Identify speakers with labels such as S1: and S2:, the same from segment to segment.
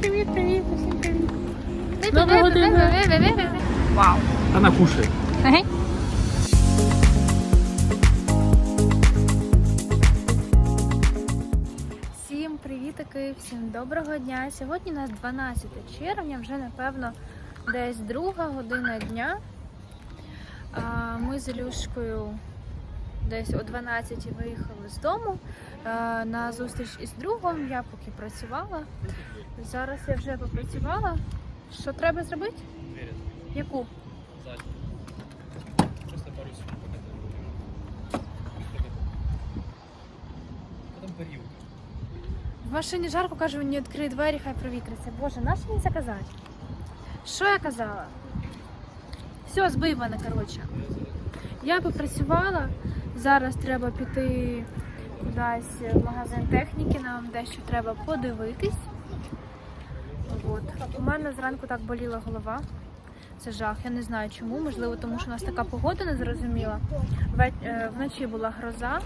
S1: Привіт, привіт, всім привіт.
S2: Доброго година.
S1: Вау.
S2: Она кушает.
S1: Ага. Всім привітики, всім доброго дня. Сьогодні у нас 12 червня, вже напевно десь друга година дня. Ми з Ілюшкою десь о 12 виїхали з дому на зустріч із другом. Я поки працювала. Зараз я вже попрацювала. Що треба зробити? Яку?
S2: Просто пару секунд Потом парил.
S1: В машині жарко, кажу, мені відкрий двері, хай провітриться. Боже, на що мені це казати? Що я казала? Все, збив мене, коротше. Я попрацювала, зараз треба піти кудись в магазин техніки, нам дещо треба подивитись. От. У мене зранку так боліла голова. Це жах. Я не знаю чому. Можливо, тому що у нас така погода незрозуміла. Ве- е, Вночі була гроза,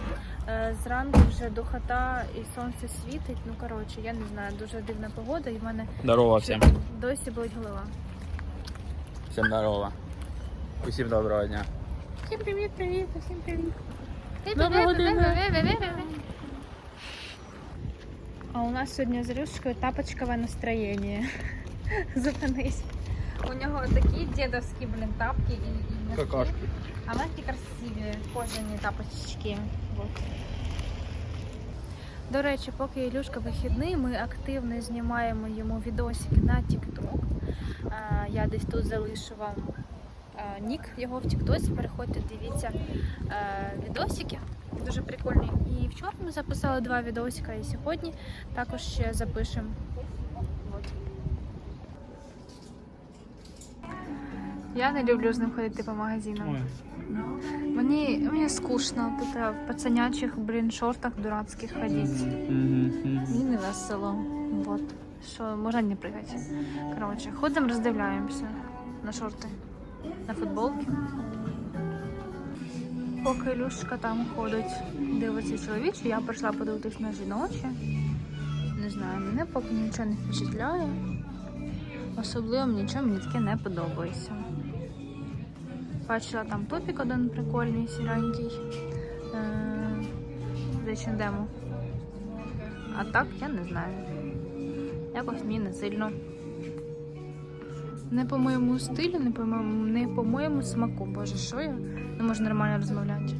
S1: е, зранку вже духота і сонце світить. Ну коротше, я не знаю, дуже дивна погода, і в мене
S2: Здорово всем.
S1: досі болить голова.
S2: Всем здорово. Усім доброго дня.
S1: Всім привіт, привіт, всім привіт. А у нас сьогодні з Рюшкою тапочкове настроєння. Зупинись. У нього такі дідовські, блін, тапки і, і.
S2: Какашки.
S1: А в нас такі красиві кожані тапочки. Вот. До речі, поки Ілюшка вихідний, ми активно знімаємо йому відосики на TikTok. Я десь тут залишу вам нік його в TikTok. Переходьте, дивіться е, відосики. Дуже прикольні. І вчора ми записали два відосика, і сьогодні також ще запишемо. Я не люблю з ним ходити по магазинам.
S2: Ой.
S1: Мені, мені скучно тут е, в пацанячих, блін, шортах дурацьких ходити. Мені не весело. Вот. Що, можна не пригати. Коротше, ходимо, роздивляємося на шорти, на футболки. Поки Люшка там ходить, дивиться чоловічі, я прийшла подивитись на жіночі. Не знаю, мене поки нічого не впечатляє. Особливо нічого мені таке не подобається. Бачила там топік один прикольний, сіренький. Е, H&M. А так я не знаю. Якось мені не сильно. Не по моєму стилю, не по моєму, не по моєму смаку. Боже, що я не можу нормально розмовляти.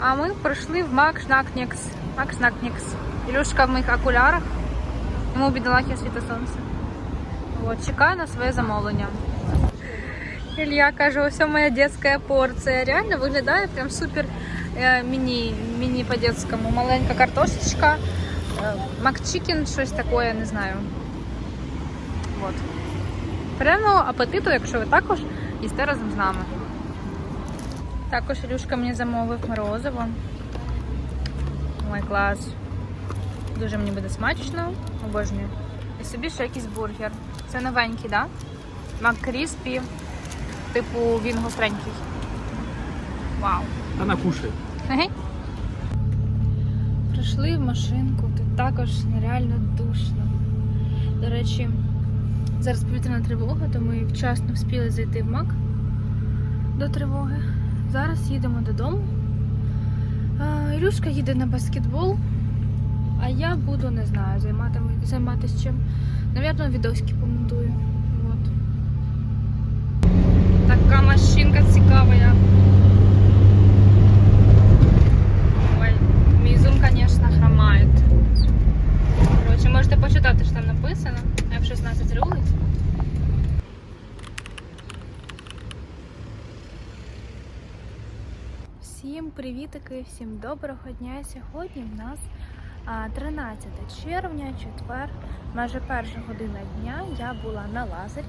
S1: А ми прийшли в Макс Накнікс. Макс Накнікс. Ілюшка в моїх окулярах. Йому бідолахи світа сонце. От, чекаю на своє замовлення. Илья каже, ось моя детська порція. Реально виглядає прям супер е, міні, міні по-детському. Маленька картошечка, е, макчикен, щось таке, не знаю. Вот. Приємного апетиту, якщо ви також їсте разом з нами. Також Ілюшка мені замовив морозиво. Ой, клас. Дуже мені буде смачно, обожнюю. І собі ще якийсь бургер. Це новенький, так? Да? Маккріспі. Типу він гостренький. Вау.
S2: Она кушает.
S1: Ага. Прийшли в машинку, тут також нереально душно. До речі, зараз повітряна тривога, то ми вчасно встигли зайти в МАК до тривоги. Зараз їдемо додому. Ілюшка їде на баскетбол, а я буду, не знаю, займатися чим. Навірно, відоски помонтую. Вот. Така машинка цікава. я. Ой, мій зум, звісно, хромає. Коротше, можете почитати, що там написано. F16 рулить. Всім привітики, всім доброго дня. Сьогодні в нас 13 червня, четвер, майже перша година дня. Я була на лазері,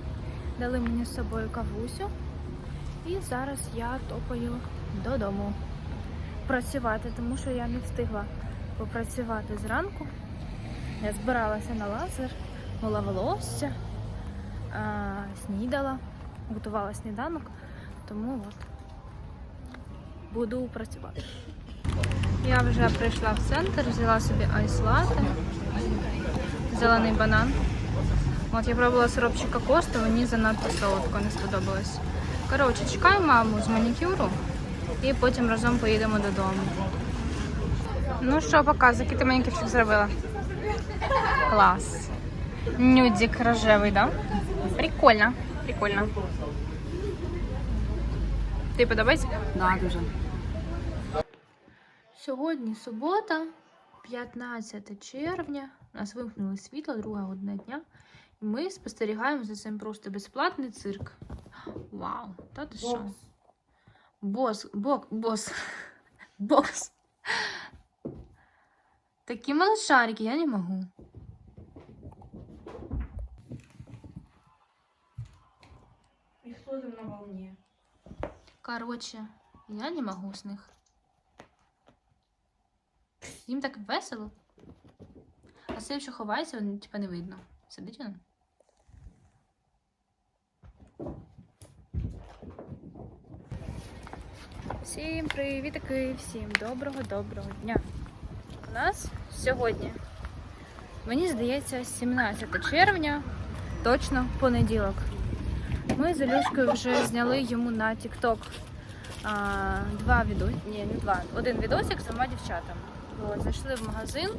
S1: дали мені з собою кавусю. І зараз я топаю додому працювати, тому що я не встигла попрацювати зранку. Я збиралася на лазер, мила волосся, снідала, готувала сніданок, тому от буду працювати. Я вже прийшла в центр, взяла собі айс-лати, зелений банан. От я пробувала сиропчик кокос, мені занадто солодко не сподобалось. Коротше, чекаю маму з манікюру і потім разом поїдемо додому. Ну що, показуй, який ти манікюрчик зробила? Клас. Нюдик рожевий, да? Прикольно. Прикольно. Ти подобається?
S3: Да, дуже.
S1: Сьогодні субота, 15 червня. У нас вимкнули світло, друга година дня. І ми спостерігаємо за цим просто безплатний цирк. Вау! Та ти що? Бос, бок, бос. Бокс. Такі малышарики, я не можу.
S3: І на волні?
S1: Короче, я не можу з них. Їм так весело. А цей, що ховається, він типа не видно. Сидить він? Всім привітки, всім доброго доброго дня. У нас сьогодні, мені здається, 17 червня, точно понеділок. Ми з Ілюшкою вже зняли йому на TikTok два відео, ні, не два, один відосик з двома дівчатами. От, зайшли в магазин,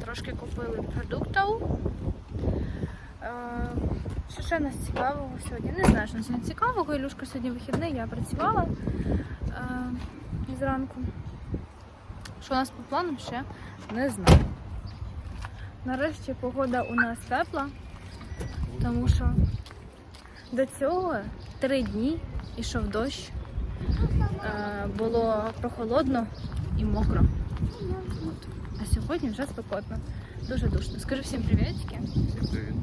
S1: трошки купили продуктів. Що ще нас цікавого сьогодні? Не знаю, що нас сьогодні цікавого. Ілюшка сьогодні вихідний, я працювала зранку. Що у нас по планам ще не знаю. Нарешті погода у нас тепла, тому що до цього три дні йшов дощ, е, було прохолодно і мокро. От. А сьогодні вже спекотно, дуже душно. Скажи всім привітки. Всім привіт.